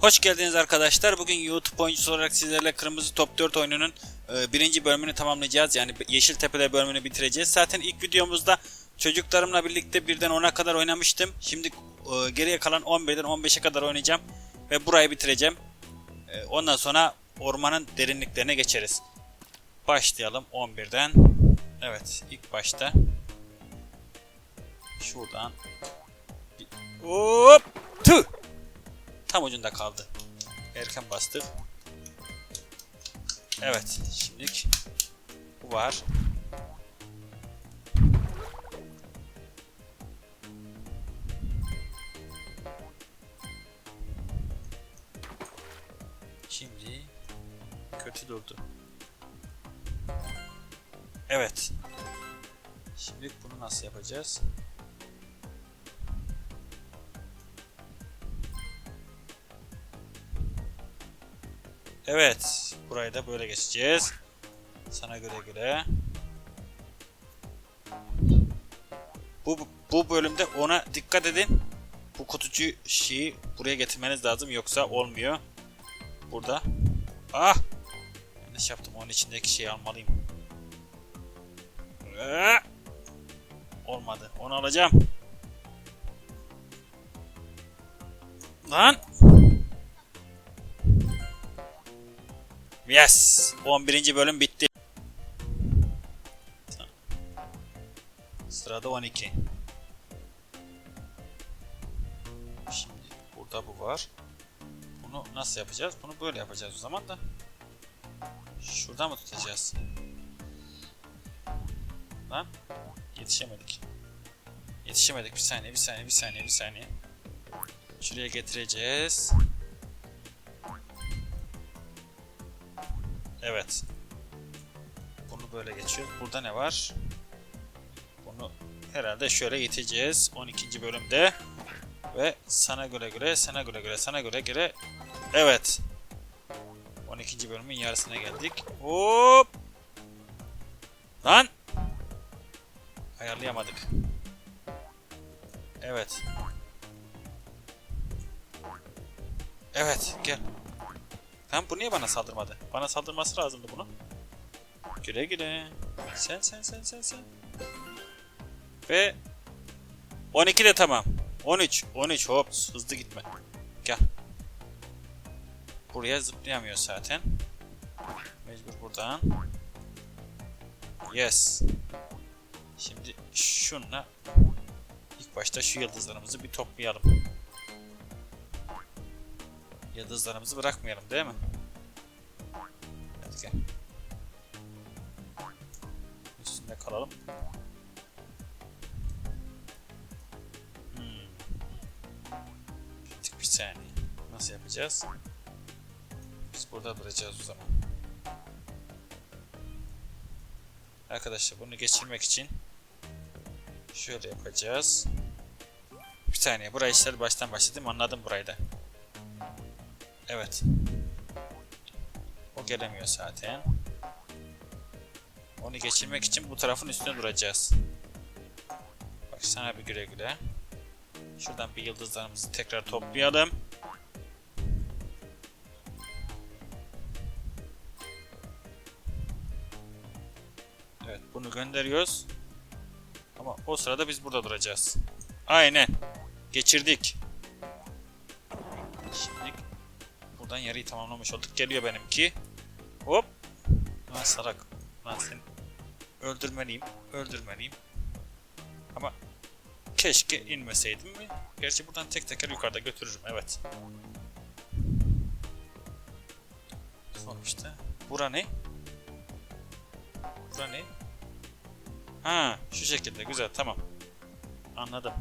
Hoş geldiniz arkadaşlar. Bugün YouTube oyuncusu olarak sizlerle Kırmızı Top 4 oyununun e, birinci bölümünü tamamlayacağız. Yani Yeşiltepe'de bölümünü bitireceğiz. Zaten ilk videomuzda çocuklarımla birlikte birden 10'a kadar oynamıştım. Şimdi e, geriye kalan 11'den 15'e kadar oynayacağım. Ve burayı bitireceğim. E, ondan sonra ormanın derinliklerine geçeriz. Başlayalım 11'den. Evet ilk başta. Şuradan. Tüh! Tam ucunda kaldı. Erken bastık. Evet. Şimdilik bu var. Şimdi kötü durdu. Evet. Şimdi bunu nasıl yapacağız? Evet. Burayı da böyle geçeceğiz. Sana göre göre. Bu, bu bölümde ona dikkat edin. Bu kutucu şeyi buraya getirmeniz lazım yoksa olmuyor. Burada. Ah! Yanlış yaptım. Onun içindeki şeyi almalıyım. Ah! Olmadı. Onu alacağım. Lan! Yes! 11. bölüm bitti. Tamam. Sırada 12. Şimdi burada bu var. Bunu nasıl yapacağız? Bunu böyle yapacağız o zaman da. Şuradan mı tutacağız? Lan yetişemedik. Yetişemedik. Bir saniye, bir saniye, bir saniye, bir saniye. Şuraya getireceğiz. Evet. Bunu böyle geçiyoruz. Burada ne var? Bunu herhalde şöyle geçeceğiz 12. bölümde. Ve sana göre göre, sana göre göre, sana göre göre. Evet. 12. bölümün yarısına geldik. Hop! Lan! Ayarlayamadık. Evet. Evet, gel. Lan bu niye bana saldırmadı? Bana saldırması lazımdı bunun. Güle güle. Sen sen sen sen sen. Ve 12 de tamam. 13. 13 hop hızlı gitme. Gel. Buraya zıplayamıyor zaten. Mecbur buradan. Yes. Şimdi şunla ilk başta şu yıldızlarımızı bir toplayalım. Yıldızlarımızı bırakmayalım değil mi? Hadi gel. Üstünde kalalım. Hmm. Bir, bir saniye. Nasıl yapacağız? Biz burada duracağız o zaman. Arkadaşlar bunu geçirmek için şöyle yapacağız. Bir saniye. Burayı işte baştan başladım. Anladım burayı da. Evet. O gelemiyor zaten. Onu geçirmek için bu tarafın üstüne duracağız. Bak sana bir güle güle. Şuradan bir yıldızlarımızı tekrar toplayalım. Evet bunu gönderiyoruz. Ama o sırada biz burada duracağız. Aynen. Geçirdik. Şimdi buradan yarıyı tamamlamış olduk. Geliyor benimki. Hop. Lan salak. Lan seni öldürmeliyim. Öldürmeliyim. Ama keşke inmeseydim? Gerçi buradan tek teker yukarıda götürürüm. Evet. Sonuçta. Bura ne? Bura ne? Ha, şu şekilde güzel tamam. Anladım.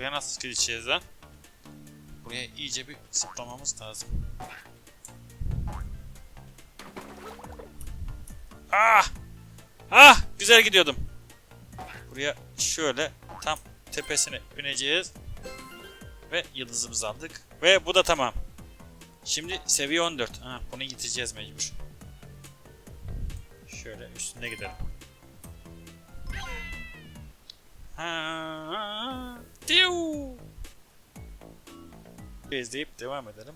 Buraya nasıl gideceğiz lan? Buraya iyice bir zıplamamız lazım. Ah! Ah! Güzel gidiyordum. Buraya şöyle tam tepesine bineceğiz. Ve yıldızımızı aldık. Ve bu da tamam. Şimdi seviye 14. Ha, bunu gideceğiz mecbur. Şöyle üstüne gidelim. Ha, diu. İzleyip devam edelim.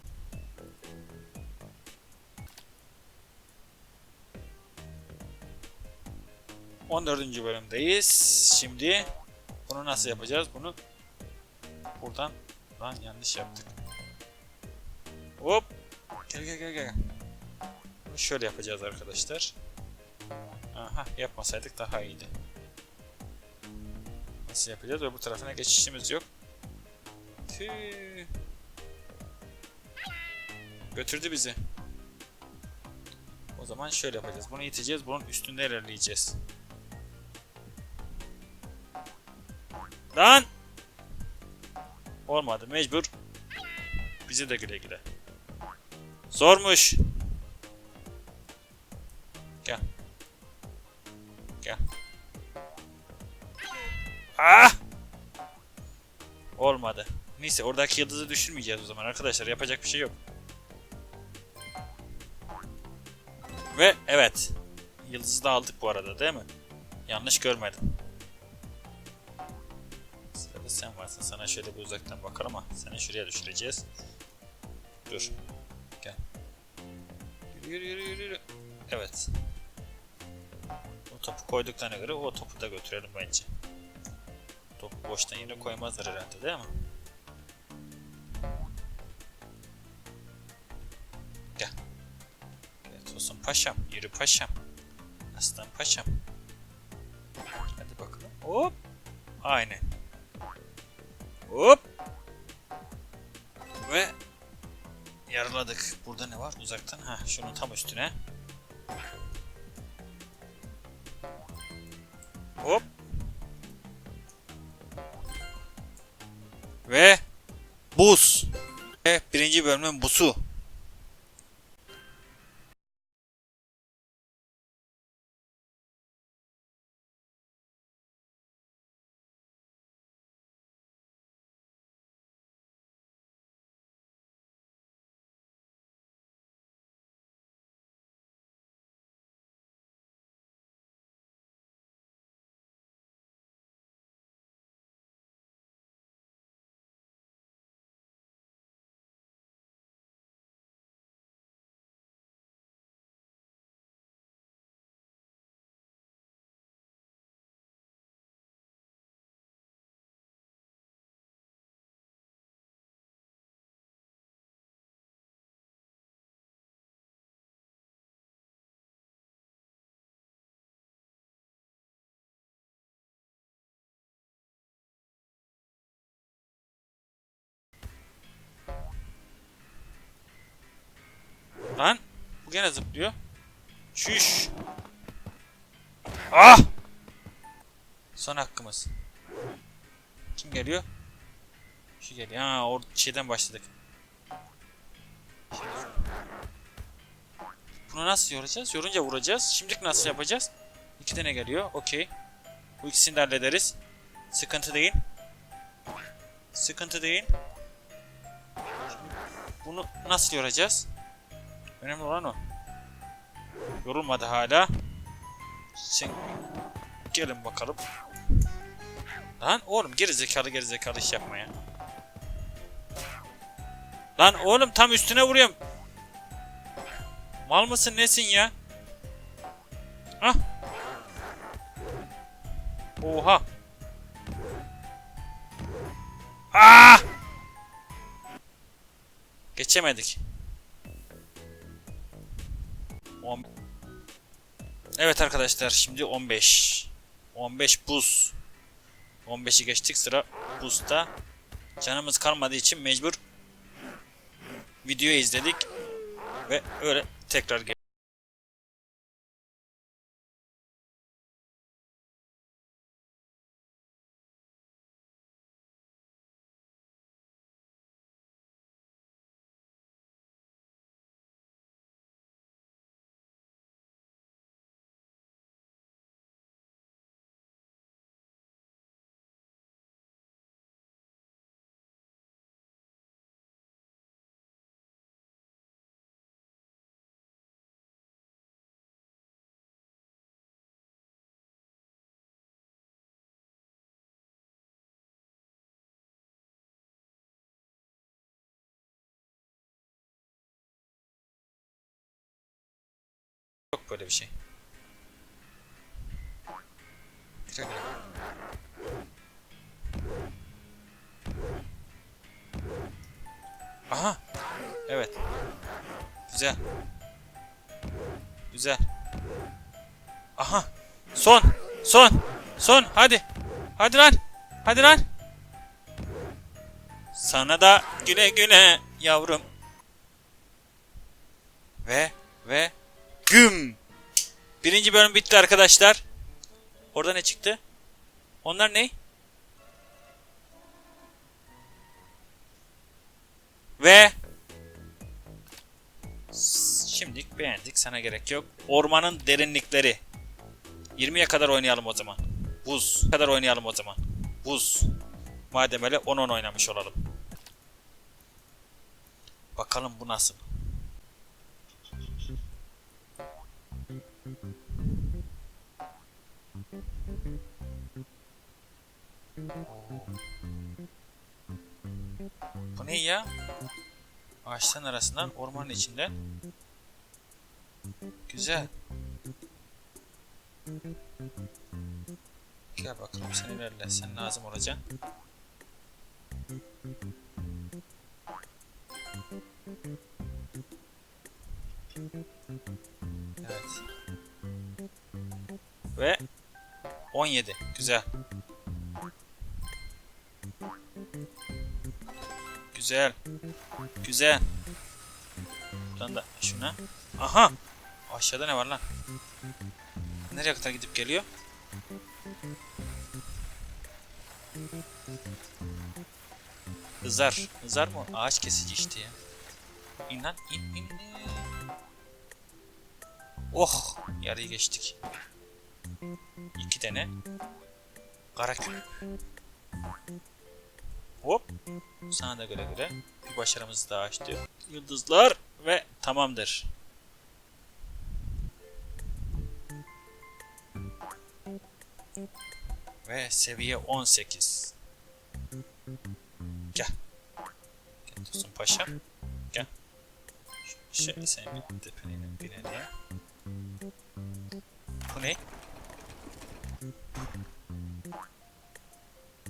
On dördüncü bölümdeyiz. Şimdi bunu nasıl yapacağız? Bunu buradan lan yanlış yaptık. Hop. Gel gel gel gel. Bunu şöyle yapacağız arkadaşlar. Aha yapmasaydık daha iyiydi. Nasıl yapacağız? Bu tarafına geçişimiz yok. Tüh. Götürdü bizi. O zaman şöyle yapacağız. Bunu iteceğiz. Bunun üstünde ilerleyeceğiz. Lan! Olmadı. Mecbur. Bizi de güle güle. Zormuş. Ah! Olmadı. Neyse oradaki yıldızı düşürmeyeceğiz o zaman arkadaşlar. Yapacak bir şey yok. Ve evet. Yıldızı da aldık bu arada değil mi? Yanlış görmedim. Sırada sen varsın. Sana şöyle bir uzaktan bakalım ama seni şuraya düşüreceğiz. Dur. Gel. Yürü yürü yürü yürü. Evet. O topu koyduklarına göre o topu da götürelim bence. Boştan yine koymazlar herhalde değil mi? Gel. Evet olsun paşam. Yürü paşam. Aslan paşam. Hadi bakalım. Hop. Aynen. Hop. Ve yaraladık. Burada ne var? Uzaktan. Ha, şunun tam üstüne. Ve birinci bölümün busu. Lan bu gene zıplıyor. Şüş. Ah! Son hakkımız. Kim geliyor? Şu geliyor. Ha, o şeyden başladık. Bunu nasıl yoracağız? Yorunca vuracağız. Şimdilik nasıl yapacağız? İki tane geliyor. Okey. Bu ikisini de hallederiz. Sıkıntı değil. Sıkıntı değil. Bunu nasıl yoracağız? Önemli olan o. Yorulmadı hala. Sen gelin bakalım. Lan oğlum geri zekalı iş yapma ya. Lan oğlum tam üstüne vuruyorum. Mal mısın nesin ya? Ah. Oha. Ah! Geçemedik. On... Evet arkadaşlar şimdi 15. 15 buz. 15'i geçtik sıra buzda. Canımız kalmadığı için mecbur videoyu izledik ve öyle tekrar gel. Yok böyle bir şey. Aha. Evet. Güzel. Güzel. Aha. Son. Son. Son. Hadi. Hadi lan. Hadi lan. Sana da güle güle yavrum. Ve ve güm. Birinci bölüm bitti arkadaşlar. Orada ne çıktı? Onlar ne? Ve Şimdilik beğendik. Sana gerek yok. Ormanın derinlikleri. 20'ye kadar oynayalım o zaman. Buz. kadar oynayalım o zaman. Buz. Madem öyle 10-10 oynamış olalım. Bakalım bu nasıl. Bu ne ya? Ağaçların arasından ormanın içinden. Güzel. Gel bakalım sen ilerle. Sen lazım olacaksın. Evet. Ve 17. Güzel. Güzel. Güzel. Buradan da şuna. Aha! Aşağıda ne var lan? Nereye kadar gidip geliyor? Hızar. Hızar mı? Ağaç kesici işte ya. İn lan. in in. Oh! Yarıyı geçtik. İki tane. Karakül. Sana da göre göre. Bir başarımızı daha açtı. Yıldızlar ve tamamdır. Ve seviye 18. Gel. Gel Tosun Paşa. Gel. Şöyle sen bir tepenin birine. Bu ne?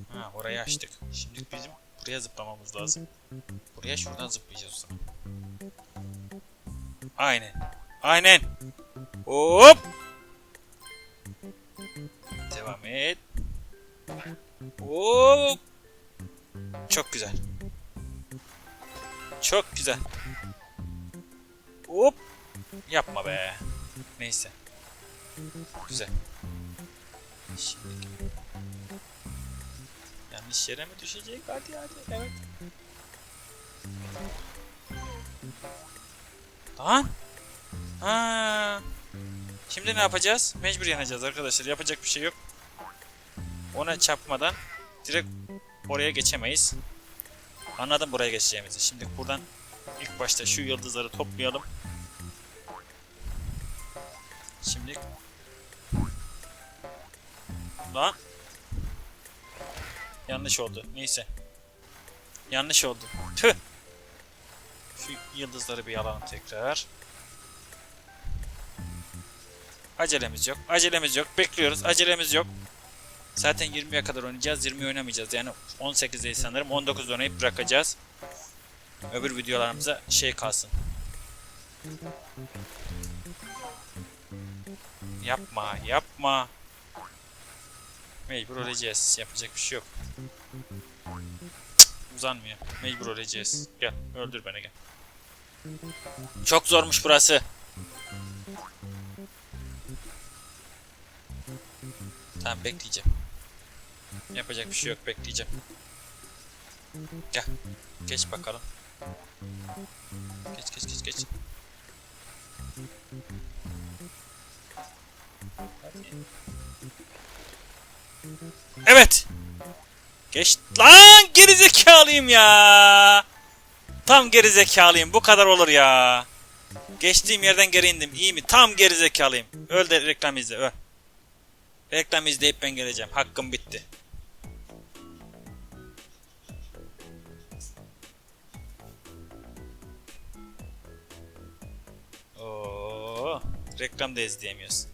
Ha orayı açtık. Şimdi bizim buraya zıplamamız lazım. Buraya şuradan zıplayacağız o zaman. Aynen. Aynen. Hop. Devam et. Hop. Çok güzel. Çok güzel. Hop. Yapma be. Neyse. Güzel. Şimdi yanlış yere mi düşecek? Hadi hadi. Evet. Lan. Ha. Şimdi ne yapacağız? Mecbur yanacağız arkadaşlar. Yapacak bir şey yok. Ona çarpmadan direkt oraya geçemeyiz. Anladım buraya geçeceğimizi. Şimdi buradan ilk başta şu yıldızları toplayalım. Şimdi Lan Yanlış oldu. Neyse. Yanlış oldu. Tüh. Şu yıldızları bir alalım tekrar. Acelemiz yok. Acelemiz yok. Bekliyoruz. Acelemiz yok. Zaten 20'ye kadar oynayacağız. 20 oynamayacağız. Yani 18'deyiz sanırım. 19 oynayıp bırakacağız. Öbür videolarımıza şey kalsın. Yapma, yapma. Mecbur öleceğiz. Yapacak bir şey yok. Uzanmıyor. Mecbur öleceğiz. Gel, öldür beni gel. Çok zormuş burası. Tamam bekleyeceğim. Yapacak bir şey yok bekleyeceğim. Gel. Geç bakalım. Geç geç geç geç. Evet. Geç. Lan gerizekalıyım ya. Tam gerizekalıyım. Bu kadar olur ya. Geçtiğim yerden geri indim. İyi mi? Tam gerizekalıyım. Öl de reklam izle. Öl. Reklam izleyip ben geleceğim. Hakkım bitti. Oo, Reklam da izleyemiyoruz.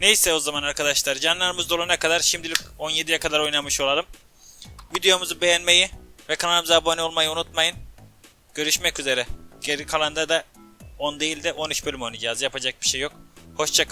Neyse o zaman arkadaşlar canlarımız dolana kadar şimdilik 17'ye kadar oynamış olalım. Videomuzu beğenmeyi ve kanalımıza abone olmayı unutmayın. Görüşmek üzere. Geri kalanda da 10 değil de 13 bölüm oynayacağız. Yapacak bir şey yok. Hoşça